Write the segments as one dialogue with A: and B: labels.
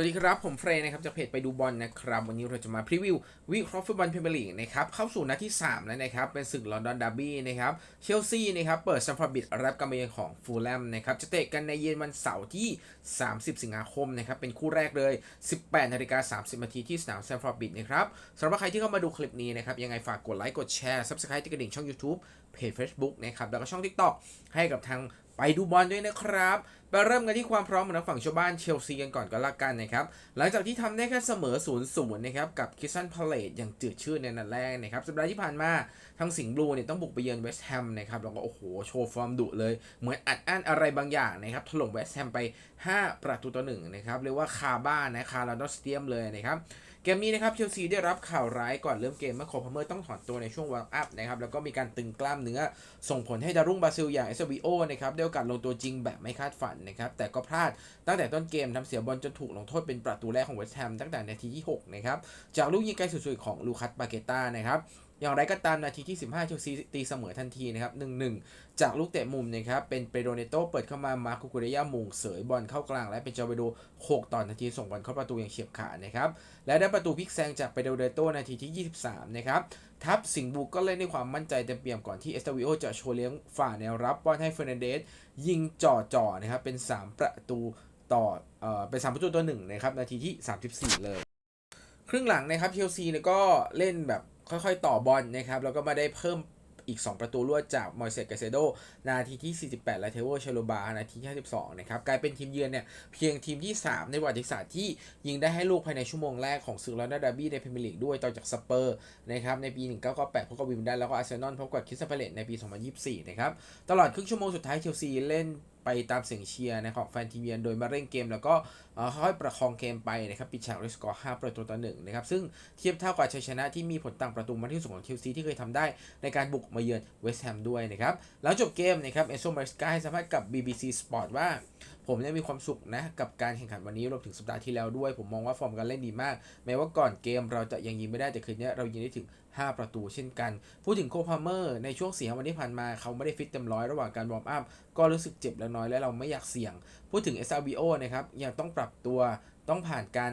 A: สวัสดีครับ ผมเฟรย์นะครับจากเพจไปดูบอลนะครับ วันนี้เราจะมาพรีวิววิเคราะห์ฟุตบอลพรีเมียร์ลีกนะครับเข้าสู่นัดที่ 3 แล้วนะครับ เป็นศึกลอนดอนดาร์บี้นะครับเชลซีนะครับเปิดซัมฟอร์บิดรับการมาเยือนของฟูลแลมนะครับจะเตะกันในเย็นวันเสาร์ที่ 30 สิงหาคมนะครับเป็นคู่แรกเลย 18นาฬิกา30นาทีที่สนามซัมฟอร์บิดนะครับสำหรับใครที่เข้ามาดูคลิปนี้นะครับยังไงฝากกดไลค์กดแชร์ Subscribe ที่กระดิ่งช่อง YouTube เพจ Facebook นะครับแล้วก็ช่อง TikTok ให้กับทาง ไปดูบอลด้วยนะครับไปเริ่มกันที่ความพร้อมของทางฝั่งชาวบ้านเชลซีกันก่อนก็แล้วกันนะครับ หลังจากที่ทำได้แค่เสมอ0ูนย์นะครับกับคิสซันพาเลตอย่างจืดชืดในนัดแรกนะครับสัปดาห์ที่ผ่านมาทางสิงห์บลูเนี่ยต้องบุกไปเยือนเวสต์แฮมนะครับแล้วก็โอ้โหโชว์ฟอร์มดุเลย เหมือนอัดอั้นอะไรบางอย่างนะครับถล่มเวสต์แฮมไป 5 ประตูต่อหนึ่งนะครับเรียกว่าคาบ้านนะคาราดอสเตียมเลยนะครับ เกมนี้นะครับเชลซีได้รับข่าวร้ายก่อนเริ่มเกมเมื่อโคลพาเมอร์ต้องถอนตัวในช่วงวอร์มอัพนะครับแล้วก็มีการตึงกล้ามเนื้อ ส่งผลให้ดารุ่งบราซิลอย่างเอสบีโอนะครับได้โอกาสลงตัวจริงแบบไม่คาดฝันนะครับแต่ก็พลาดตั้งแต่ต้นเกมทำเสียบอลจนถูกลงโทษเป็นประตูแรกของเวสต์แฮมตั้งแต่นาทีที่6นะครับจากลูกยิงไกลสุดๆของลูคัสปาเกต้านะครับ อย่างไรก็ตามนาทีที่ 15เชลซีตีเสมอทันทีนะครับ 1-1 จากลูกเตะมุมนะครับเป็นเปโดเนโตเปิดเข้ามามาคุกุเรยามุงเสยบอลเข้ากลาง และเป็นจอเบโด6 ต่อนาทีส่งบอลเข้าประตูอย่างเฉียบขาดนะครับ และได้ประตูพลิกแซงจากเปโดเนโตนาทีที่ 23 นะครับทัพสิงห์บุกก็เล่นด้วยความมั่นใจเต็มเปี่ยมก่อนที่เอสตาวิโอจะโชว์เลี้ยงฝ่าแนวรับบอลให้เฟอร์นันเดสยิงจ่อๆนะครับเป็น 3 ประตูต่อเอ่อเป็น 3 ประตูต่อหนึ่งนะครับนาทีที่ 34 เลย ครึ่งหลังนะครับเชลซีเนี่ยก็เล่นแบบ ค่อยๆ ต่อบอลนะครับ แล้วก็มาได้เพิ่มอีก 2 ประตูรวดจากมอยเซสกาเซโด นาทีที่ 48 และเทโวเชโลบา นาทีที่ 52 นะครับ กลายเป็นทีมเยือนเนี่ย เพียงทีมที่ 3 ในประวัติศาสตร์ที่ยิงได้ให้ลูกภายในชั่วโมงแรกของศึกลอนดอนดาร์บี้ในพรีเมียร์ลีกด้วย ต่อจากสเปอร์นะครับ ในปี 1998 พบกับวิมดันแล้วก็อาร์เซนอลพบกับคริสตัลพาเลตในปี 2024 นะครับ ตลอดครึ่งชั่วโมงสุดท้ายเชลซีเล่นไปตามเสียงเชียร์นะของแฟนทีมเยือนโดยมาเร่งเกม แล้วก็ค่อยประคองเกมไปนะครับปิดฉากด้วยสกอร์ 5 ประตูต่อหนึ่งนะครับซึ่งเทียบเท่ากับชัยชนะที่มีผลต่างประตูมากที่สุดของเชลซีที่เคยทำได้ในการบุกมาเยือนเวสต์แฮมด้วยนะครับหลังจบเกมนะครับเอโซมาริสกาให้สัมภาษณ์กับ BBC Sport ว่าผมเนี่ยมีความสุขนะกับการแข่งขันวันนี้รวมถึงสัปดาห์ที่แล้วด้วย ผมมองว่าฟอร์มการเล่นดีมาก แม้ว่าก่อนเกมเราจะยังยิงไม่ได้แต่คืนนี้เรายิงได้ถึง 5 ประตูเช่นกัน พูดถึงโคพาเมอร์ในช่วงสี่วันที่ผ่านมาเขาไม่ได้ฟิตเต็มร้อยระหว่างการวอร์มอัพก็รู้สึกเจ็บเล็กน้อยและเราไม่อยากเสี่ยง พูดถึง s อ b o นะครับยังต้องปรับตัว ต้องผ่านการ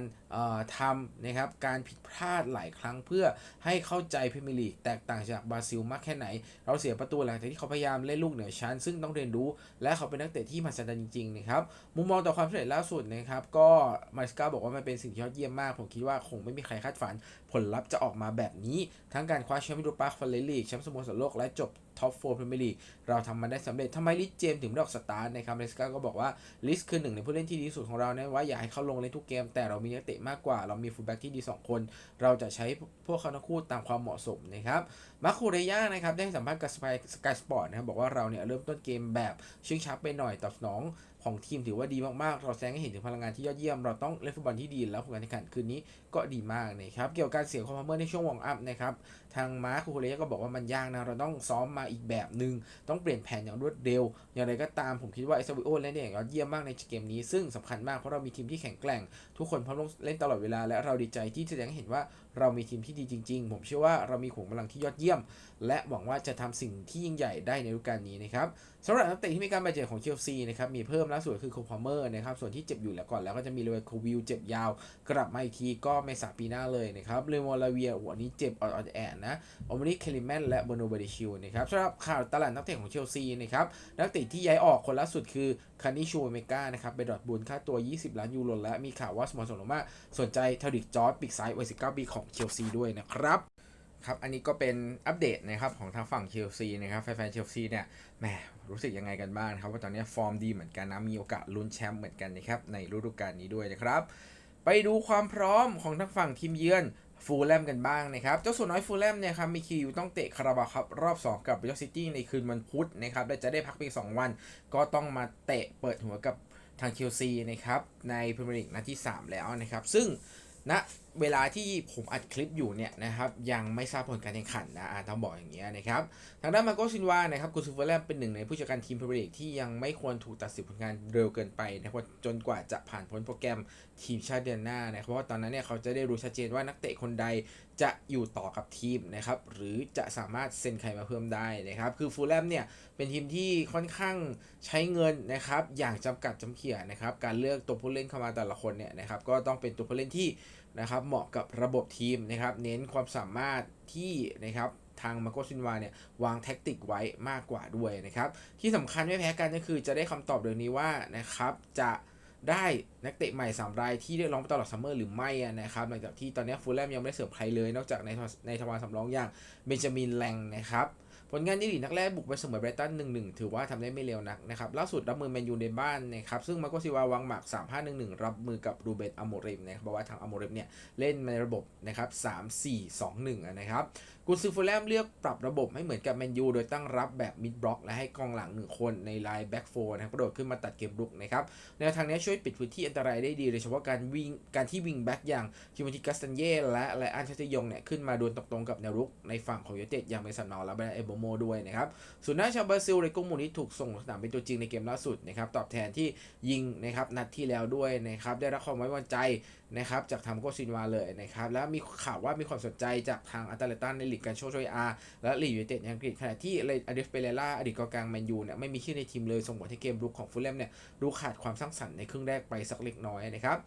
A: ทำนะครับการผิดพลาดหลายครั้งเพื่อให้เข้าใจพรีเมียร์ลีกแตกต่างจากบราซิลมากแค่ไหน เราเสียประตูหลังจากที่เขาพยายามเล่นลูกเหนือชั้น ซึ่งต้องเรียนรู้และเขาเป็นนักเตะที่มหัศจรรย์จริงๆนะครับมุมมองต่อความสำเร็จล่าสุดนะครับก็มาริสกาบอกว่ามันเป็นสิ่งที่ยอดเยี่ยมมาก ผมคิดว่าคงไม่มีใครคาดฝัน ผลลัพธ์จะออกมาแบบนี้ ทั้งการคว้าแชมป์ยูโรปาฟอลเลลีกแชมป์สโมสรโลกและจบ ท็อปโฟร์พรีเมียร์ลีกเราทำมันได้สำเร็จทำไมลิสเจมส์ถึงไม่ได้ออกสตาร์ทนะครับมาริสกาก็บอกว่าลิสคือหนึ่งในผู้เล่นที่ดีที่สุดของเรานะว่าอยากให้เขาลงเล่นทุกเกม แต่เรามีนักเตะมากกว่าเรามีฟูลแบ็กที่ดี 2 คน เราจะใช้พวกเขาทั้งคู่ตามความเหมาะสมนะครับมาคูเรย่านะครับได้ให้สัมภาษณ์กับสกายสปอร์ตนะครับบอกว่าเราเนี่ยเริ่มต้นเกมแบบชิงชับไปหน่อยตอบสนองของทีมถือว่าดีมากๆ เราแสดงให้เห็นถึงพลังงานที่ยอดเยี่ยม เราต้องเล่นฟุตบอลที่ดีแล้วผลการแข่งขันคืนนี้ก็ดีมากนะครับ เกี่ยวกับการเสียงคอมพาเมอร์ในช่วงวอร์มอัพนะครับ ทางมาร์คคูเรย่ก็บอกว่ามันยากนะ เราต้องซ้อมมาอีกแบบหนึ่งต้องเปลี่ยนแผนอย่างรวดเร็ว อย่างไรก็ตามผมคิดว่าเอสวิโอเล่นได้อย่างยอดเยี่ยมมากในเกมนี้ ซึ่งสำคัญมากเพราะเรามีทีมที่แข็งแกร่ง ทุกคนพร้อมลงเล่นตลอดเวลา และเราดีใจที่แสดงให้เห็นว่าเรามีทีมที่ดีจริง ๆ ผมเชื่อว่าเรามีขุมพลังที่ยอดเยี่ยม และหวังว่าจะทำสิ่งที่ยิ่งใหญ่ได้ในฤดูกาลนี้นะครับสำหรับนักเตะที่มีการบาดเจ็บของเชลซีนะครับมีเพิ่มล่าสุดคือโคพาเมอร์นะครับ ส่วนที่เจ็บอยู่แล้วก่อนแล้วก็จะมีเลเวโควิลเจ็บยาว กลับมาอีกทีก็เมษาปีหน้าเลยนะครับเลวอลาเวียหัวนี้เจ็บอ่อดๆแอนนะออมริเคลิแมนและโบโนบาดิชิลนะครับสำหรับข่าวตลาดนักเตะของเชลซีนะครับนักเตะที่ย้ายออกคนล่าสุดคือคานิชูเมกานะครับไปดอร์ทบุนค่าตัว 20 ล้านยูโรและมีข่าวว่าสโมสรโรม่าสนใจเทาดิกจอร์ดปีกซ้ายวัย19ปีของเชลซีด้วยนะครับ ครับอันนี้ก็เป็นอัปเดตนะครับของทางฝั่งเชลซีนะครับแฟนๆเชลซีเนี่ยแหมรู้สึกยังไงกันบ้างครับว่าตอนนี้ฟอร์มดีเหมือนกันนะมีโอกาสลุ้นแชมป์เหมือนกันนะครับในฤดูกาลนี้ด้วยนะครับ ไปดูความพร้อมของทางฝั่งทีมเยือนฟูลแลมกันบ้างนะครับเจ้าส่วนน้อยฟูลแลมเนี่ยครับมีคิวต้องเตะคาราบาครับรอบ 2 กับเบลซิตี้ในคืนวันพุธนะครับและจะได้พักเพียง2วัน ก็ต้องมาเตะเปิดหัวกับทางเชลซีนะครับในพรีเมียร์ลีกนัดที่ 3 แล้วนะครับซึ่ง ณเวลาที่ผมอัดคลิปอยู่เนี่ยนะครับยังไม่ทราบผลการแข่งขันนะอ่าต้องบอกอย่างเงี้ยนะครับทางด้านมาโกซินวานะครับกุนซือเฟอร์แลมเป็นหนึ่งในผู้จัดการทีมพรีเมียร์ลีกที่ยังไม่ควรถูกตัดสินผลงานเร็วเกินไปนะครับจนกว่าจะผ่านพ้นโปรแกรมทีมชาติเดือนหน้านะครับเพราะว่าตอนนั้นเนี่ยเขาจะได้รู้ชัดเจนว่านักเตะคนใดจะอยู่ต่อกับทีมนะครับหรือจะสามารถเซ็นใครมาเพิ่มได้นะครับคือฟูลแลมเนี่ยเป็นทีมที่ค่อนข้างใช้เงินนะครับอย่างจำกัดจำเขี่ยนะครับการเลือกตัวผู้เล่นเข้ามาแต่ละคนเนี่ยนะครับก็ต้องเป็นตัวผู้เล่นที่ นะครับเหมาะกับระบบทีมนะครับเน้นความสามารถที่นะครับทางมาโกซินวาเนี่ยวางแท็กติกไว้มากกว่าด้วยนะครับที่สำคัญไม่แพ้กันก็คือจะได้คำตอบเรื่องนี้ว่านะครับจะได้นักเตะใหม่3รายที่เรียกร้องไปตลอดซัมเมอร์หรือไม่นะครับหลังจากที่ตอนนี้ฟูลแลมยังไม่ได้เสริมใครเลย นอกจากในในทวารสำรองอย่างเบนจามินแลงนะครับ ผลงานที่ดีนักแรกบุกไปเสมอไบรตันหนึ่งหนึ่งถือว่าทำได้ไม่เลวนักนะครับล่าสุดรับมือแมนยูในบ้านนะครับซึ่งมาโกซิวาวางหมาก3-5-1-1รับมือกับรูเบนอโมริมนะครับเพราะว่าทางอโมริมเนี่ยเล่นในระบบนะครับสามสี่สองหนึ่งนะครับ กุนซือฟูลแลมเลือกปรับระบบให้เหมือนกับแมนยูโดยตั้งรับแบบมิดบล็อกและให้กองหลัง1คนในไลน์แบ็กโฟนะครับกระโดดขึ้นมาตัดเกมรุกนะครับแนวทางนี้ช่วยปิดพื้นที่อันตรายได้ดีโดยเฉพาะการวิ่งการที่วิ่งแบ็กอย่างทิโมธีกัสตันเย่และไลอันชัตยงเนี่ยขึ้นมาดวลตรงๆกับแนวรุกในฝั่งของยูเต็ดอย่างเมสันเมาและแบรนเอโบโมด้วยนะครับส่วนหน้าชาวบราซิลเรโกมูนิถูกส่งลงสนามเป็นตัวจริงในเกมล่าสุดนะครับตอบแทนที่ยิงนะครับนัดที่แล้วด้วยนะครับได้รับความไว้วางใจนะครับจากทางโกซินวาเลยนะครับแล้วมีข่าวว่ามีความสนใจจากทางอัตเลตันในลีกการโชว์ชวยอาร์และลีกยูไนเต็ดในอังกฤษขณะที่อเดสเปเรล่าอดีตกองกลางแมนยูเนี่ยไม่มีชื่อในทีมเลยส่งผลให้เกมรุกของฟูลแลมเนี่ยดูขาดความสร้างสรรค์ในครึ่งแรกไปสักเล็กน้อยนะครับ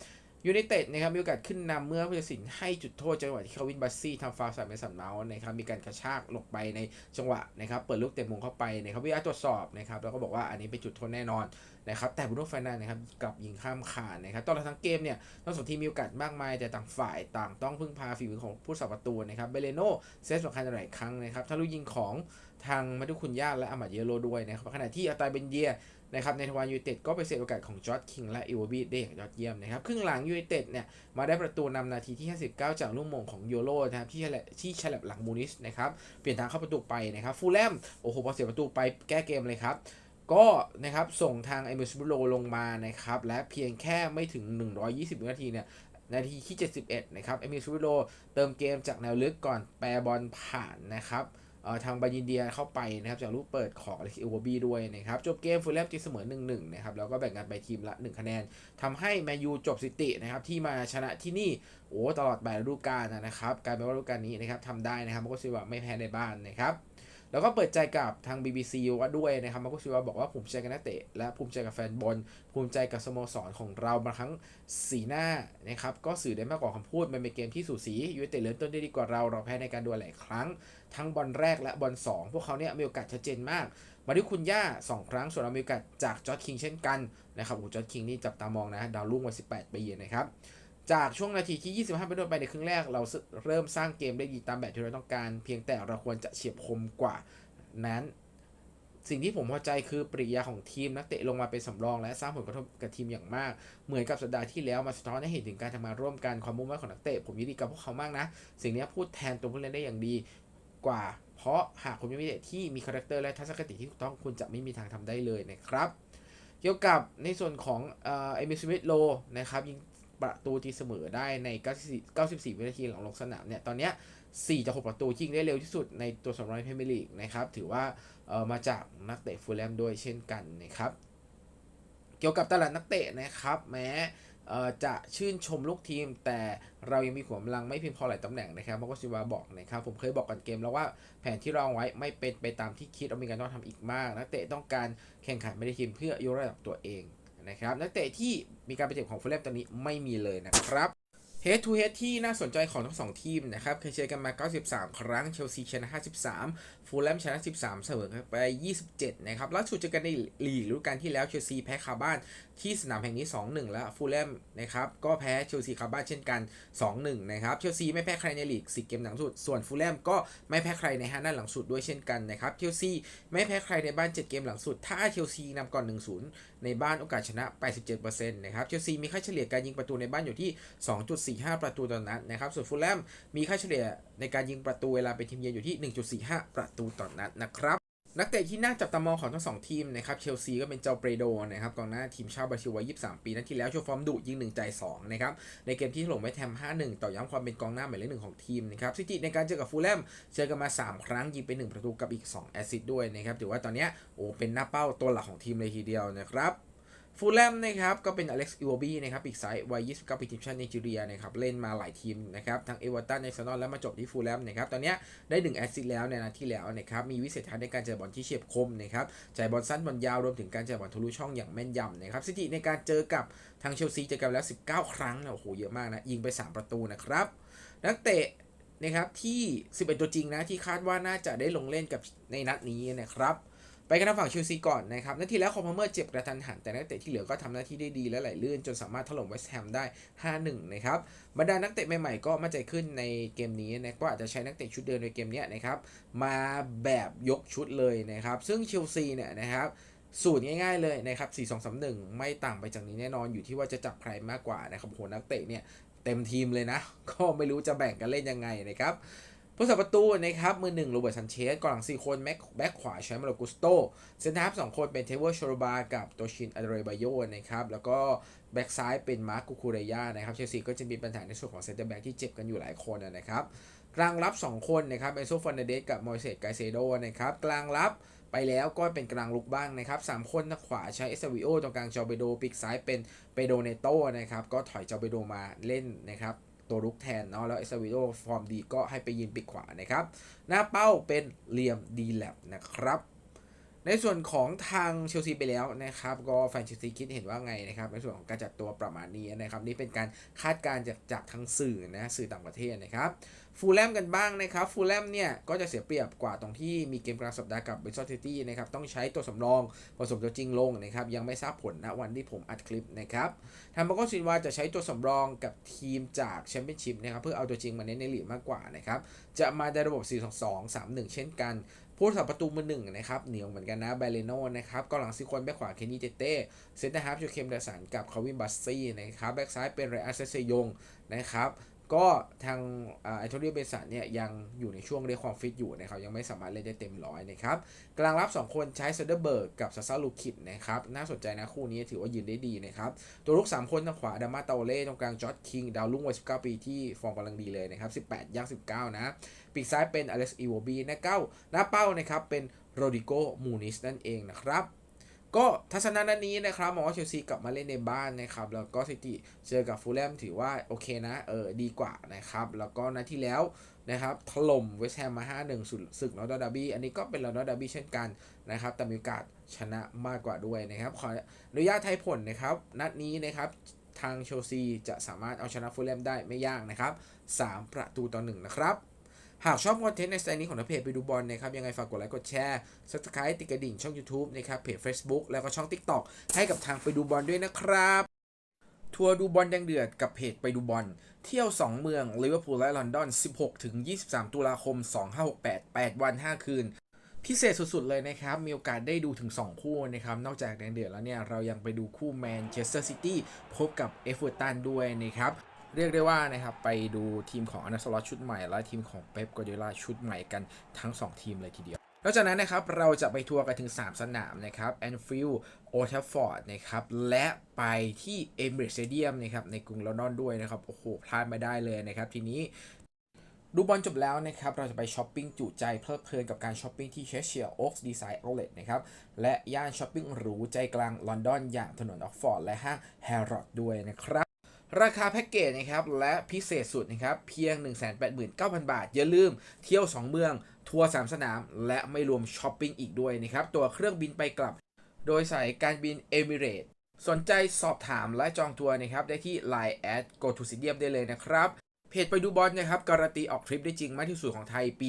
A: ยูไนเต็ดนะครับมีโอกาสขึ้นนำเมื่อผู้ตัดสินให้จุดโทษจังหวะที่เขาวินบัสซี่ทำฟาวล์ใส่เมสันเมาส์นะครับมีการกระชากหลบไปในจังหวะนะครับเปิดลูกเตะมุมเข้าไปนะครับวิอาตรวจสอบนะครับแล้วก็บอกว่าอันนี้เป็นจุดโทษแน่นอน นะครับแต่บรูโน่ฟนันนะครับกลับยิงข้ามคานนะครับตลอดทั้งเกมเนี่ยทั้งสองทีมมีโอกาสมากมาย แต่ต่างฝ่ายต่างต้องพึ่งพาฝีมือของผู้สับประตูนะครับเบเลโนเซฟสำคัญหลายครั้งนะครับถ้าลูกยิงของทางมาดุคุนยาและอามาดเยโรด้วยนะครับขณะที่อัตาเบนเยียนะครับในทวารยูเต็ดก็ไปเสียโอกาสของจอร์ดคิงและอีวบีได้อย่างยอดเยี่ยมนะครับครึ่งหลังยูเต็ดเนี่ยมาได้ประตูนำนาทีที่ 59 จากลูกมงของโยโรนะครับที่ฉลบที่ฉลับหลังมูนิสนะครับเปลี่ยนทางเข้าประตูไปนะครับฟูลแลมโอ้โหพอเสียประตูไปแก้เกมเลยครับ ก็นะครับส่งทางเอมิสบุโรลงมานะครับและเพียงแค่ไม่ถึง 120 วินาทีเนี่ยนาทีที่ 71 นะครับเอมิสบุโรเติมเกมจากแนวลึกก่อนแปรบอลผ่านนะครับทางบายินเดียเข้าไปนะครับจากลูกเปิดของอเล็กซ์อวบีด้วยนะครับ จบเกมฟูลแลมตีเสมอ 1-1 นะครับ แล้วก็แบ่งกันไปทีมละ 1 คะแนนทำให้แมนยูจบสิตินะครับ ที่มาชนะที่นี่ โอ้ตลอด8ฤดูกาลนะครับกลายเป็นว่าฤดูกาลนี้นะครับทำได้นะครับมันก็ซิว่าไม่แพ้ในบ้านนะครับ แล้วก็เปิดใจกับทาง BBC ว่าด้วยนะครับมาโกซิวาบอกว่าภูมิใจกับนักเตะและภูมิใจกับแฟนบอลภูมิใจกับสโมสรของเราบางครั้งสีหน้านะครับก็สื่อได้มากกว่าคำพูดมันเป็นเกมที่สูสียูไนเต็ดเริ่มต้นได้ดีกว่าเราเราแพ้ในการดวลหลายครั้ง ทั้งบอลแรกและบอล2พวกเขาเนี่ยมีโอกาสชัดเจนมาก มาที่คุณย่า 2 ครั้งส่วนเรามีโอกาสจากจอร์ดคิงเช่นกันนะครับโอ้จอร์ดคิงนี่จับตามองนะดาวรุ่งวัย18ปีนะครับ จากช่วงนาทีที่ 25 เป็นต้นไปในครึ่งแรก เราเริ่มสร้างเกมได้ดีตามแบบที่เราต้องการ เพียงแต่เราควรจะเฉียบคมกว่านั้น สิ่งที่ผมพอใจคือปริยาของทีมนักเตะลงมาเป็นสำรอง และสร้างผลกระทบกับทีมอย่างมาก เหมือนกับสัปดาห์ที่แล้วมาสะท้อนให้เห็นถึงการทำงานร่วมกันความมุ่งมั่นของนักเตะผมยินดีกับพวกเขามากนะ สิ่งนี้พูดแทนตัวผู้เล่นได้อย่างดีกว่า เพราะหากคุณไม่มีเด็กที่มีคาแรคเตอร์และทัศนคติที่ถูกต้องคุณจะไม่มีทางทำได้เลยนะครับเกี่ยวกับในส่วนของเออเอมิสมิธโลนะครับยิง ประตูตีเสมอได้ใน 94 94 วินาทีหลังลงสนามเนี่ย ตอนเนี้ย4จาก6ประตูยิงได้เร็วที่สุดในตัวสำรองพรีเมียร์ลีกนะครับ ถือว่าเอ่อมาจากนักเตะฟูลแลมด้วยเช่นกันนะครับ เกี่ยวกับตลาดนักเตะนะครับ แม้เอ่อจะชื่นชมลูกทีม แต่เรายังมีขวกำลังไม่เพียงพอหลายตำแหน่งนะครับมาโกซิวาบอกนะครับ ผมเคยบอกก่อนเกมแล้วว่าแผนที่เราไว้ไม่เป็นไปตามที่คิดเรามีการต้องทำอีกมาก นักเตะต้องการแข่งขันไม่ได้ทีมเพื่อยกระดับตัวเอง นะครับนักเตะที่มีการไปเจ็บของฟูลแลมตอนนี้ไม่มีเลยนะครับเฮดทูเฮดที่น่าสนใจของทั้งสองทีมนะครับเคยเจอกันมา 93 ครั้ง เชลซีชนะ 53 ฟูลแลมชนะ 13 เสมอไป 27 นะครับล่าสุดเจอกันในลีกฤดูกาลที่แล้ว เชลซีแพ้คาบ้าน ที่สนามแห่งนี้ 2-1 แล้วฟูลแลมนะครับก็แพ้เชลซีคาบ้านเช่นกัน 2-1 นะครับเชลซีไม่แพ้ใครในลีก10เกมหลังสุด ส่วนฟูลแลมก็ไม่แพ้ใครใน5นัดหลังสุดด้วยเช่นกันนะครับเชลซีไม่แพ้ใครในบ้าน 7 เกมหลังสุด ถ้าเชลซีนำก่อน 1-0 ในบ้านโอกาสชนะ 87%นะครับเชลซีมีค่าเฉลี่ยการยิงประตูในบ้านอยู่ที่ 2.45 ประตูต่อนัดนะครับส่วนฟูลแลมมีค่าเฉลี่ยในการยิงประตูเวลาเป็นทีมเยือนอยู่ที่ 1.45 ประตูต่อนัดนะครับ นักเตะที่น่าจับตามองของทั้งสองทีมนะครับเชลซีก็เป็นเจ้าเปโดนะครับกองหน้าทีมชาติบราซิลวัย 23 ปีนัดที่แล้วโชว์ฟอร์มดุยิง 1 ใจ 2 นะครับ ในเกมที่ถล่มไว้แทม 5-1 ต่อย้ำความเป็นกองหน้าหมายเลขหนึ่งของทีมนะครับสถิติในการเจอกับฟูลแลมเจอกันมา 3 ครั้ง ยิงไป 1 ประตูกับอีก 2 แอสซิสต์ด้วยนะครับถือว่าตอนนี้โอ้เป็นหน้าเป้าตัวหลักของทีมเลยทีเดียวนะครับ ฟูลแลมนะครับก็เป็นอเล็กซ์อิวบีนะครับปีกซ้ายวัย 29 ปีทีมชาติไนจีเรียนะครับเล่นมาหลายทีมนะครับทั้งเอเวอร์ตันในซานอลแล้วมาจบที่ฟูลแลมนะครับตอนนี้ได้1แอสซิสต์แล้วในนัดที่แล้วนะครับมีวิสัยทัศน์ในการเจอบอลที่เฉียบคมนะครับจ่ายบอลสั้นบอลยาวรวมถึงการจ่ายบอลทะลุช่องอย่างแม่นยำนะครับสถิติในการเจอกับทางเชลซีเจอกันแล้ว 19 ครั้งโอ้โหเยอะมากนะยิงไป 3 ประตูนะครับนักเตะนะครับที่ 11 ตัวจริงนะที่คาดว่าน่าจะได้ลงเล่นกับในนัดนี้นะครับ ไปกันทางฝั่งเชลซีก่อนนะครับ นาทีแล้วคอมพาเมอร์เจ็บกระทันหัน แต่นักเตะที่เหลือก็ทำหน้าที่ได้ดีและไหลลื่น จนสามารถถล่มเวสต์แฮมได้ 5-1 นะครับ บรรดานักเตะใหม่ๆ ก็มั่นใจขึ้นในเกมนี้นะก็อาจจะใช้นักเตะชุดเดิมในเกมนี้นะครับ มาแบบยกชุดเลยนะครับ ซึ่งเชลซีเนี่ยนะครับสูตรง่ายๆเลยนะครับ 4 2 3 1 ไม่ต่างไปจากนี้แน่นอนอยู่ที่ว่าจะจับใครมากกว่านะครับโหนักเตะเนี่ยเต็มทีมเลยนะ ก็ไม่รู้จะแบ่งกันเล่นยังไงนะครับ ผู้สับประตูนะครับมือหนึ่งโรเบิร์ตซันเชสก่องหลัง 4 คนแม็กแบ็กขวาใช้มาโลกุสโตเซนทรัฟสองคนเป็นเทเวอร์โชโรบากับโตชินอเดเรบายโยนะครับแล้วก็แบ็กซ้ายเป็นมาร์คกูคูเรยานะครับเชลซีก็จะมีปัญหาในส่วนของเซนเตอร์แบ็กที่เจ็บกันอยู่หลายคนนะครับกลางรับ 2 คนนะครับเอนโซฟอนเดเดสกับมอยเซตไกเซโดนะครับกลางรับไปแล้วก็เป็นกลางลุกบ้างนะครับสามคนทางขวาใช้เอสวิโอตรงกลางจอเบโดปีกซ้ายเป็นเปโดเนโตนะครับก็ถอยจอเบโดมาเล่นนะครับ ตัวลุกแทนเนาะแล้วเอสวิโดฟอร์มดีก็ให้ไปยิงปีกขวานะครับ หน้าเป้าเป็นเลียมดีแลบนะครับ ในส่วนของทางเชลซีไปแล้วนะครับ ก็แฟนเชลซีคิดเห็นว่าไงนะครับ ในส่วนของการจัดตัวประมาณนี้นะครับ นี่เป็นการคาดการณ์จากจากทางสื่อนะสื่อต่างประเทศนะครับฟูลแลมกันบ้างนะครับฟูลแลมเนี่ยก็จะเสียเปรียบกว่าตรงที่มีเกมกลางสัปดาห์กับเบสซอตตี้นะครับต้องใช้ตัวสำรองผสมตัวจริงลงนะครับยังไม่ทราบผลณวันที่ผมอัดคลิปนะครับทางมาโกซินวาจะใช้ตัวสำรองกับทีมจากแชมเปี้ยนชิพนะครับเพื่อเอาตัวจริงมาเน้นในลีกมากกว่านะครับจะมาในระบบ 4-2-2 3-1 เช่นกัน ผู้สับประตูมือหนึ่งนะครับเหนียวเหมือนกันนะเบเลโนนะครับกองหลังซิควนแบ็คขวาเคนนี่เตเต้เซนเตอร์ฮาร์ฟจูเคมเดสันกับคาวินบัสซี่นะครับแบ็คซ้ายเป็นไรอัสเซเซยงนะครับ ก็ทางไอโทเรียเบสันเนี่ยยังอยู่ในช่วงเรียกความฟิตอยู่นะครับยังไม่สามารถเล่นได้เต็มร้อยนะครับกลางรับ 2 คนใช้เซเดอร์เบิร์กกับซาซาลูคิดนะครับน่าสนใจนะคู่นี้ถือว่ายืนได้ดีนะครับตัวลูก3 คนทางขวาดามาเตาเล่ตรงกลางจอร์ดคิงดาวรุ่งวัย19 ปีที่ฟอร์มกำลังดีเลยนะครับ18ย่าง19 นะปีกซ้ายเป็นอเล็กซ์อีโวบีนะเก้าหน้าเป้านะครับเป็นโรดิโกมูนิสนั่นเองนะครับ ก็ทัศนะนัดนี้นะครับมองว่าเชลซีกลับมาเล่นในบ้านนะครับ แล้วก็สถิติเจอกับฟูลแลมถือว่าโอเคนะ เออดีกว่านะครับ แล้วก็นัดที่แล้วนะครับถล่มเวสต์แฮมมา 5-1 สุดศึกลอนดอนดาร์บี้อันนี้ก็เป็นลอนดอนดาร์บี้เช่นกันนะครับ แต่มีโอกาสชนะมากกว่าด้วยนะครับ ขออนุญาตไทยผลนะครับ นัดนี้นะครับทางเชลซีจะสามารถเอาชนะฟูลแลมได้ไม่ยากนะครับ 3 ประตูต่อ1นะครับ หากชอบคอนเทนต์ในสไตล์นี้ของทางเพจไปดูบอลนะครับยังไงฝากกดไลค์กดแชร์ subscribe ติดกระดิ่งช่อง YouTube นะครับเพจ Facebook แล้วก็ช่อง TikTok ให้กับทางไปดูบอลด้วยนะครับทัวร์ดูบอลแดงเดือดกับเพจไปดูบอล เที่ยว 2 เมืองลิเวอร์พูลและลอนดอน 16-23 ตุลาคม 2568 8 วัน 5 คืน พิเศษสุดๆ เลยนะครับ มีโอกาสได้ดูถึง 2 คู่นะครับ นอกจากแดงเดือดแล้วเนี่ย เรายังไปดูคู่แมนเชสเตอร์ซิตี้พบกับเอฟเวอร์ตันด้วยนะครับ เรียกได้ว่านะครับไปดูทีมของอนาสลอชุดใหม่ และทีมของเป๊ปกวาร์ดิโอลาชุดใหม่กันทั้ง 2 ทีมเลยทีเดียวนอกจากนั้นนะครับเราจะไปทัวร์กันถึง 3 สนามนะครับแอนฟิลด์โอเทฟฟอร์ดนะครับและไปที่เอมิเรตสเตเดียมนะครับในกรุงลอนดอนด้วยนะครับ โอ้โห พลาดไม่ได้เลยนะครับ ทีนี้ดูบอลจบแล้วนะครับ เราจะไปช้อปปิ้งจุใจเพลิดเพลินกับการช้อปปิ้งที่เชสเชียร์โอ๊กส์ดีไซน์เอาเลตนะครับ และย่านช้อปปิ้งหรูใจกลางลอนดอนอย่างถนนออกฟอร์ดและห้างแฮร์รอดด้วยนะครับ ราคาแพ็กเกจนะครับและพิเศษสุดนะครับเพียง 189,000 บาท อย่าลืมเที่ยว 2 เมือง ทัวร์3สนาม และไม่รวมช้อปปิ้งอีกด้วยนะครับตัวเครื่องบินไปกลับ โดยสายการบินเอมิเรตสนใจสอบถามและจองทัวร์นะครับได้ที่ Line at go to s i d i u m ได้เลยนะครับ เพจไปดูบอลนะครับการันตีออกทริปได้จริงมากที่สุดของไทยปี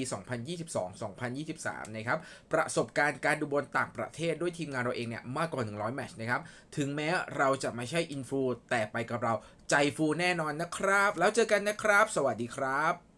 A: 2022-2023 นะครับ ประสบการณ์การดูบอลต่างประเทศด้วยทีมงานเราเองเนี่ยมากกว่า 100 แมตช์นะครับ ถึงแม้เราจะไม่ใช่อินฟูแต่ไปกับเราใจฟูแน่นอนนะครับ แล้วเจอกันนะครับ สวัสดีครับ